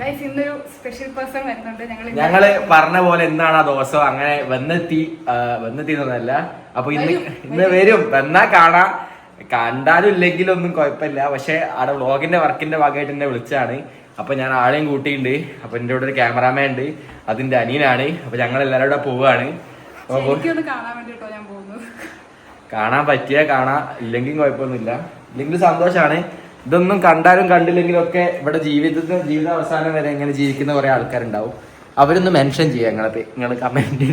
Guys ഇന്നൊരു special person വരുന്നുണ്ട്. ഞങ്ങൾ ഞങ്ങൾ പറഞ്ഞ പോലെ എന്താണ് ആ ദിവസം? അങ്ങനെ വന്നെത്തി വന്നെത്തി എന്നല്ല അപ്പൊ ഇന്ന് ഇന്ന് വരും. വന്നാ കാണാ. കണ്ടാലും ഇല്ലെങ്കിലും ഒന്നും കുഴപ്പമില്ല. പക്ഷെ അവിടെ വ്ളോഗിന്റെ വർക്കിന്റെ ഭാഗമായിട്ട് എന്നെ വിളിച്ചാണ് അപ്പൊ ഞാൻ ആളെയും കൂട്ടിയിട്ടുണ്ട് അപ്പൊ എന്റെ കൂടെ ഒരു ക്യാമറാമാൻ ഉണ്ട്. അതിന്റെ അനിയനാണ്. അപ്പൊ ഞങ്ങൾ എല്ലാവരും കൂടെ പോവാണ് കാണാൻ പറ്റിയ കാണാ. ഇല്ലെങ്കിലും ഇല്ലെങ്കിൽ കുഴപ്പമൊന്നുമില്ല. ഇല്ലെങ്കിൽ സന്തോഷമാണ് ഇതൊന്നും കണ്ടാലും കണ്ടില്ലെങ്കിലൊക്കെ ഇവിടെ ജീവിതത്തിൽ ജീവിത അവസാനം വരെ എങ്ങനെ ജീവിക്കുന്ന കുറെ ആൾക്കാരുണ്ടാവും. അവരൊന്ന് മെൻഷൻ ചെയ്യാം നിങ്ങളെ നിങ്ങൾ കമന്റ്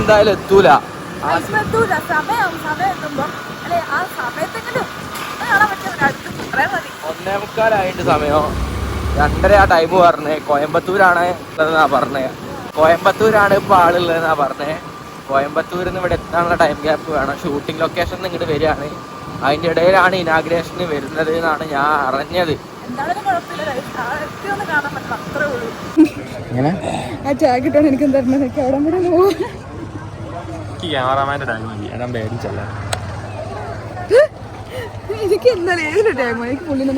എന്തായാലും എത്തൂല. ഒന്ന് മുക്കാലായിട്ട് സമയം. രണ്ടര ആ ടൈം പറഞ്ഞേ. കോയമ്പത്തൂരാണ് പറഞ്ഞേ. കോയമ്പത്തൂരാണ് ഇപ്പൊ ആളുള്ളതെന്നാ പറഞ്ഞേ. കോയമ്പത്തൂരിൽ നിന്ന് ഇവിടെ എത്താനുള്ള ടൈം ഗ്യാപ്പ് വേണം. ഷൂട്ടിംഗ് ലൊക്കേഷൻ ഇങ്ങോട്ട് വരികയാണ്. അതിന്റെ ഇടയിലാണ് ഇനാഗ്രേഷന് വരുന്നത് എന്നാണ് ഞാൻ അറിഞ്ഞത്. ആ ടാഗ് എനിക്ക് അവിടെ ക്യാമറാമാന്റെ ഞാൻ പേടിച്ചല്ല ഏതൊരു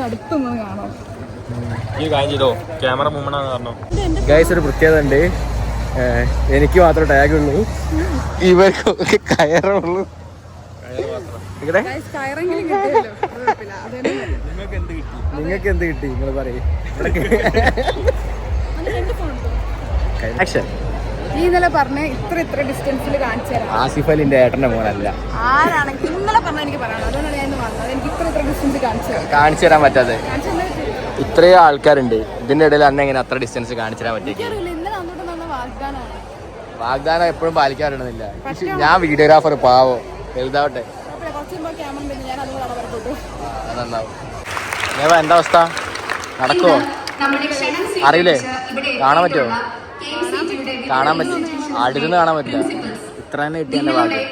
അടുത്തൊന്നും കാണാം ഈ കാര്യം ചെയ്തോ? ക്യാമറ മുമ്മണാന്ന് പറഞ്ഞു. ഗൈസ് ഒരു പ്രത്യേകത ഉണ്ട്. എനിക്ക് മാത്രം ടാഗ് ഉള്ളൂ. ഇവർക്ക് കയറുള്ളൂ. നിങ്ങൾക്ക് എന്ത് കിട്ടി? നിങ്ങൾ പറയും. ആക്ഷൻ നീ ഇന്നലെ പറഞ്ഞ ഇത്ര ഇത്ര ഡിസ്റ്റൻസിൽ കാണിച്ചു തരാം. ആസിഫ് അലിന്റെ ഏട്ടന്റെ മോനല്ല. ആരാണെങ്കിൽ ഇന്നലെ പറഞ്ഞ എനിക്ക് പറയണം അതുകൊണ്ടാണ് ഞാൻ വന്നത്. എനിക്ക് ഇത്ര ഇത്ര ഡിസ്റ്റൻസ് കാണിച്ചു തരാം. കാണിച്ചു തരാൻ പറ്റാതെ. ഇത്രയും ആൾക്കാരുണ്ട്. ഇതിന്റെ ഇടയിൽ അന്നെ എങ്ങനെ അത്ര ഡിസ്റ്റൻസ് കാണിച്ചു തരാൻ പറ്റിയ വാഗ്ദാനം എപ്പോഴും പാലിക്കാറുണ്ടെന്നില്ല. ഞാൻ വീഡിയോഗ്രാഫർ പാവോ. വലുതാവട്ടെ അത് നന്നാവും. എന്താ അവസ്ഥ? നടക്കുവോ? അറിയില്ലേ? കാണാൻ പറ്റുമോ? കാണാൻ പറ്റും അടുത്തുനിന്ന് കാണാൻ പറ്റില്ല. ഇത്ര തന്നെ കിട്ടിയ ഭാഗ്യം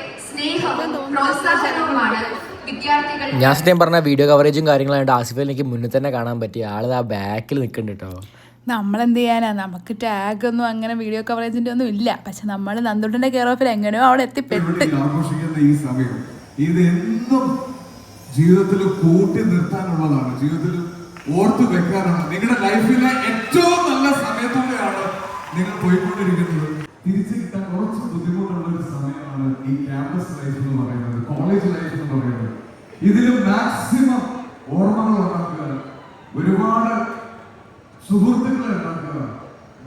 ഞാൻ സത്യം പറഞ്ഞ വീഡിയോ കവറേജും കാര്യങ്ങളായിട്ട് ആസിഫിൽ എനിക്ക് മുന്നിൽ തന്നെ കാണാൻ പറ്റി. ആൾ ആ ബാക്കിൽ നിൽക്കുന്നുണ്ട് കേട്ടോ നമ്മളെന്ത് ചെയ്യാനാ നമുക്ക് ടാഗൊന്നും അങ്ങനെ വീഡിയോ കവറേജിന്റെ ഒന്നും ഇല്ല. പക്ഷെ നമ്മൾ നന്ദുട്ടിന്റെ കെയർ ഓഫിൽ എങ്ങനെയോ അവിടെ എത്തിപ്പെട്ടു. ആഘോഷിക്കുന്ന ഈ സമയം ഇത് ജീവിതത്തിൽ കൂട്ടി നിർത്താനുള്ളതാണ്. ജീവിതത്തിൽ ഓർത്തു വെക്കാനാണ്. നിങ്ങളുടെ ലൈഫിലെ ഏറ്റവും നല്ല സമയത്തൂടെയാണ് നിങ്ങൾ പോയിക്കൊണ്ടിരിക്കുന്നത്. തിരിച്ചു കിട്ടാൻ കുറച്ച് ബുദ്ധിമുട്ടുള്ള ഒരു സമയമാണ് ഈ ക്യാമ്പസ് ലൈഫ് എന്ന് പറയുന്നത് കോളേജ് ലൈഫ് എന്ന് പറയുന്നത്. ഇതിൽ മാക്സിമം ഓർമ്മകൾ ഉണ്ടാക്കുക ഒരുപാട് ഉണ്ടാക്കുക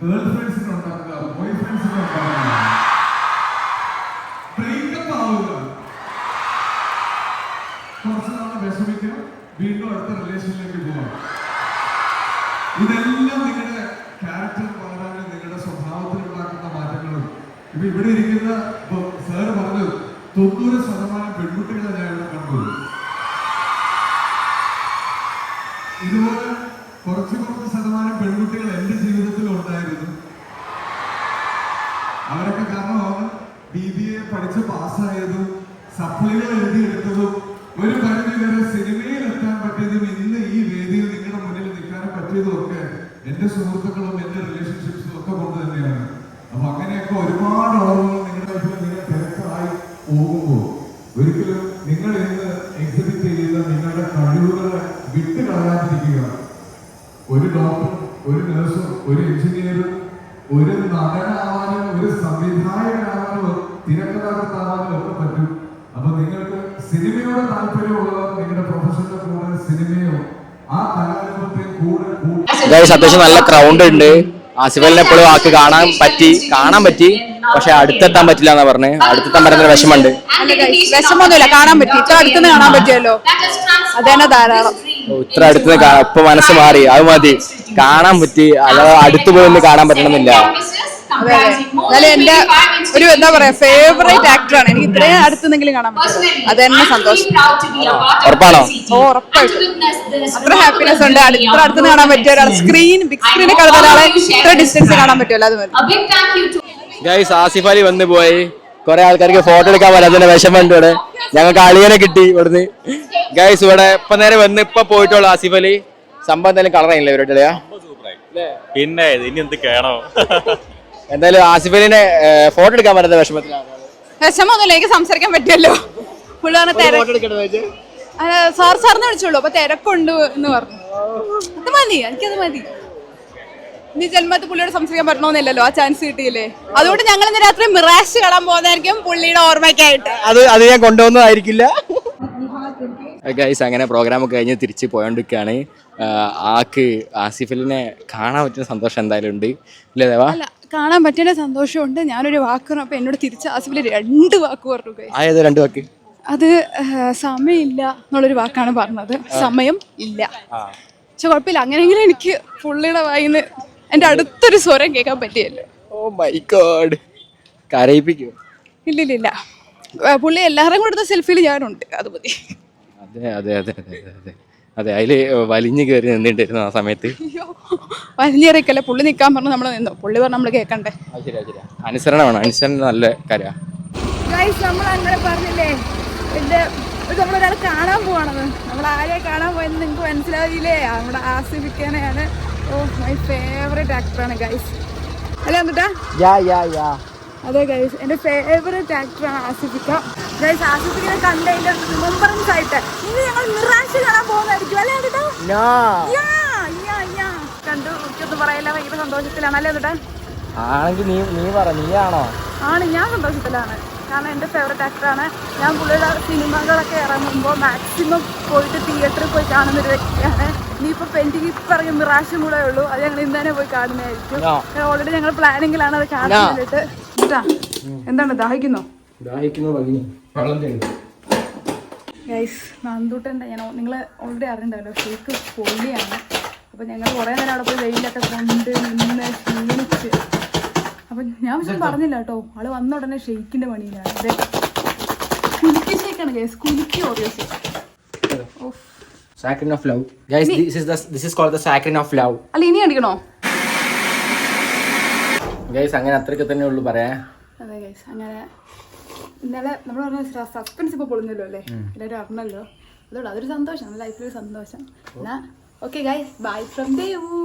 ഗേൾ ഉണ്ടാക്കുക ബോയ് ഫ്രണ്ട്സിനെ ഉണ്ടാക്കുക ബ്രേക്കപ്പ് ആവുക. കുറച്ച് നാളെ വിഷമിക്കുക വീണ്ടും അടുത്ത റിലേഷനിലേക്ക് പോവാം. ഇതെല്ലാം നിങ്ങളുടെ ക്യാരക്ടർ വളരാനും നിങ്ങളുടെ സ്വഭാവത്തിൽ ഉണ്ടാക്കുന്ന മാറ്റങ്ങളും. ഇപ്പൊ ഇവിടെ ഇരിക്കുന്ന സാറ് പറഞ്ഞു തൊണ്ണൂറ് അവരൊക്കെ കാരണമാണ് ബി ബി എ പഠിച്ച് പാസ്സായതും സപ്ലികൾ എഴുതിയെടുത്തതും ഒരു പരിധി വരെ സിനിമയിൽ എത്താൻ പറ്റിയതും ഇന്ന് ഈ വേദിയിൽ നിങ്ങളുടെ മുന്നിൽ നിൽക്കാൻ പറ്റിയതും ഒക്കെ എന്റെ സുഹൃത്തുക്കളും എന്റെ റിലേഷൻഷിപ്സും ഒക്കെ കൊണ്ട് തന്നെയാണ്. അപ്പൊ അങ്ങനെയൊക്കെ ഒരുപാട് ഓർമ്മകൾ നിങ്ങളുടെ ലൈഫിൽ നിങ്ങൾ തിരക്കായി പോകുമ്പോൾ ഒരിക്കലും നിങ്ങൾ ഇന്ന് എക്സിബിറ്റ് ചെയ്യുന്ന നിങ്ങളുടെ കഴിവുകളെ വിട്ടുകളയാതിരിക്കുക ഒരു ഡോക്ടർ ഒരു നഴ്സും ഒരു എഞ്ചിനീയറും ഒരു നടനാവാനും സിനിമയോട് താല്പര്യമുള്ളവർ നിങ്ങളുടെ പ്രൊഫഷന്റെ കൂടെ സിനിമയോ ആ കലാരൂപത്തെ കൂടെ അത്യാവശ്യം നല്ല ക്രൗണ്ട് ഉണ്ട്. ആസിഫലിനെ എപ്പോഴും ആക്ക് കാണാൻ പറ്റി കാണാൻ പറ്റി പക്ഷെ അടുത്തെത്താൻ പറ്റില്ല എന്നാ പറഞ്ഞ്. അടുത്തെത്താൻ പറ്റുന്ന വിഷമുണ്ട് വിഷമൊന്നുമില്ല കാണാൻ പറ്റി. ഇത്ര അടുത്തുനിന്ന് കാണാൻ പറ്റിയല്ലോ. അതന്നെ ധാരാളം. ഇത്ര ഇപ്പൊ മനസ്സ് മാറി. അത് മതി. കാണാൻ പറ്റി. അല്ലാതെ അടുത്ത് പോയി ഒന്ന് കാണാൻ പറ്റണമെന്നില്ല. എന്നാലും എന്റെ ഒരു എന്താ പറയാ ഫേവറേറ്റ് ആക്ടറാണ് എനിക്ക് ഇത്രയും അടുത്തുനിന്നെങ്കിലും കാണാൻ പറ്റും. അത് തന്നെ സന്തോഷം. ഉറപ്പാണോ? ഓ ഉറപ്പായിട്ടും. അത്ര ഹാപ്പിനെസ് ഉണ്ട്. ഇത്ര അടുത്തുനിന്ന് കാണാൻ പറ്റിയ ഒരാൾ സ്ക്രീൻ ബിഗ് സ്ക്രീനിൽ കാണുന്ന ഒരാളെ ഇത്ര ഡിസ്റ്റൻസ് കാണാൻ പറ്റുമല്ലോ. അത് മതി. ഗൈസ് ആസിഫ് അലി വന്നു പോയി. കുറെ ആൾക്കാർക്ക് ഫോട്ടോ എടുക്കാൻ പറ്റാത്തതിന്റെ വിഷമമുണ്ട് ഇവിടെ. ഞങ്ങൾക്ക് അളിയനെ കിട്ടി ഇവിടുന്ന്. ഗൈസ് ഇവിടെ ഇപ്പൊ നേരെ വന്ന് ഇപ്പൊ പോയിട്ടുള്ള ആസിഫ് അലി. സംഭവം എന്തായാലും കളറായില്ലേ ഇവരുടെ? പിന്നെ ഇനി എന്ത് കേണോ? എന്തായാലും ആസിഫ് അലിനെ ഫോട്ടോ എടുക്കാൻ പറ്റാത്ത വിഷമത്തിലാണ് വിഷമൊന്നുമില്ല എനിക്ക് സംസാരിക്കാൻ പറ്റുമല്ലോ പുള്ളി പറഞ്ഞ സാർ സാറിന് വിളിച്ചോളൂ അപ്പൊ തിരക്കുണ്ട് എന്ന് പറഞ്ഞു. അത് മതി എനിക്കത് മതി. ഇനി ജന്മത്ത് പുള്ളിയോട് സംസാരിക്കാൻ പറ്റണമെന്നില്ലല്ലോ ആ ചാൻസ് കിട്ടിയില്ലേ. അതുകൊണ്ട് ഞങ്ങൾ ഇന്ന് രാത്രി മിറാഷ് കളാൻ പോകുന്നതായിരിക്കും പുള്ളിയുടെ ഓർമ്മയ്ക്കായിട്ട്. അത് അത് ഞാൻ കൊണ്ടുവന്നതായിരിക്കില്ല. ഗൈസ് അങ്ങനെ പ്രോഗ്രാം ഒക്കെ കഴിഞ്ഞ് തിരിച്ച് പോയോണ്ടിരിക്കുകയാണ് ആക്ക് ആസിഫലിനെ കാണാൻ പറ്റുന്ന സന്തോഷം എന്തായാലും ഉണ്ട്. ഇല്ലേ ദേവാ? കാണാൻ പറ്റിയ സന്തോഷമുണ്ട്. ഞാനൊരു വാക്ക് പറഞ്ഞു അപ്പൊ എന്നോട് തിരിച്ച് ആസിഫിൽ രണ്ട് വാക്ക് പറഞ്ഞു guys. ആയത് രണ്ട് വാക്ക്? അത് സമയമില്ല എന്നുള്ളൊരു വാക്കാണ് പറഞ്ഞത്. സമയം ഇല്ല. പക്ഷെ കുഴപ്പമില്ല. അങ്ങനെയെങ്കിലും എനിക്ക് പുള്ളിയുടെ വായിന്ന് എന്റെ അടുത്തൊരു സ്വരം കേൾക്കാൻ പറ്റിയല്ലോ. Oh my god. കരയിപ്പിക്കും? പുള്ളി എല്ലാവരും കൊടുത്ത സെൽഫിയിൽ ഞാനുണ്ട്. അത് മതി. അതെ അതെ അതെ അതെ അതെ. അതെ അതെ അതിൽ വലിഞ്ഞു കയറി നിന്നിട്ടിരുന്നു ആ സമയത്ത്. വലിഞ്ഞു വലിഞ്ഞേറിക്കല്ലേ? പുള്ളി നിൽക്കാൻ പറഞ്ഞു നമ്മൾ നിന്നു. പുള്ളി പറഞ്ഞു നമ്മൾ കേൾക്കണ്ടേ ശരിയാ ശരിയാ. അനുസരണമാണ്. അനുസരണം നല്ല കാര്യമാണ് നമ്മൾ അങ്ങനെ പറഞ്ഞില്ലേ? എന്റെ നമ്മളൊരാളെ കാണാൻ പോവാണെന്ന് നമ്മൾ ആരെ കാണാൻ പോയെന്ന് നിങ്ങൾക്ക് മനസ്സിലാവില്ലേ നമ്മുടെ ആസ്വദിക്കാനെയാണ് ഓ മൈ ഫേവറേറ്റ് ആക്ടറാണ് ഗൈസ് അല്ലേ എന്നിട്ടാ യാ യാ യാ അതെ ഗൈസ് എന്റെ ഫേവറേറ്റ് ആക്ടറാണ് ആസിഫിക്ക ഗൈസ് ആസിഫിക്കിനെ കണ്ടതിന്റെ റിമംബറൻസ് ആയിട്ട് ഇനി ഞങ്ങൾ മിറാഷ് കാണാൻ പോകുന്നതായിരിക്കും. അല്ലേ കേട്ടോ. കണ്ടു എനിക്കൊന്നും പറയില്ല ഭയങ്കര സന്തോഷത്തിലാണ്. അല്ലേ എന്നിട്ടാ? ആണെങ്കിൽ നീ നീ പറ നീയാണോ ആണ്? ഞാൻ സന്തോഷത്തിലാണ്. കാരണം എന്റെ ഫേവറേറ്റ് ആക്ടറാണ് ഞാൻ പുള്ളിയുടെ സിനിമകളൊക്കെ ഇറങ്ങുമ്പോൾ മാക്സിമം പോയിട്ട് തിയേറ്ററിൽ പോയി കാണുന്ന ഒരു വ്യക്തിയാണ് ഇനിയിപ്പോൾ പെന്റിങ് ഇറങ്ങിയ മിറാഷും കൂടെ ഉള്ളൂ. അത് ഞങ്ങൾ ഇന്ന് തന്നെ പോയി കാണുന്നതായിരിക്കും. ഓൾറെഡി ഞങ്ങൾ പ്ലാനിങ്ങിലാണ് അത് കാണാൻ വേണ്ടിയിട്ട്. എന്താണ് ദാഹിക്കുന്നോ? ദാഹിക്കുന്നു ഭഗിനി വെള്ളം തരും ഗൈസ് നന്ദൂട്ടന്റെ ഞാൻ നിങ്ങൾ ഓൾറെഡി അറിഞ്ഞിട്ടുണ്ടല്ലോ ഷേക്ക് പൊള്ളിയാണ്. അപ്പോൾ ഞങ്ങൾ കുറേ നേരം അവിടെ പോയി വെയിലൊക്കെ കൊണ്ട് നിന്ന് ക്ഷീണിച്ച്. അപ്പം ഞാൻ പക്ഷെ പറഞ്ഞില്ല കേട്ടോ ആൾ വന്ന ഉടനെ ഷെയ്ക്കിന്റെ പണിയിലാണ്. അതെ കുലുക്കി ഷേക്കാണ് ഗൈസ് കുലുക്കി Oreo shake of saccharine of love guys this this this called called the saccharine of love അല്ല ഇനി അടിക്കണോ ഗൈസ് അങ്ങനെ അത്രയ്ക്ക് തന്നെ ഉള്ളൂ പറയാ അതെ ഗൈസ് അങ്ങനെ ഇന്നലെ നമ്മൾ പറഞ്ഞ സസ്പെൻസ് ഇപ്പോൾ പൊളിഞ്ഞല്ലോ അല്ലേ? എല്ലാവരും അറിഞ്ഞല്ലോ. അതുകൊണ്ട് അതൊരു സന്തോഷം നമ്മുടെ ഒരു സന്തോഷം. എന്നാ okay guys bye from Devu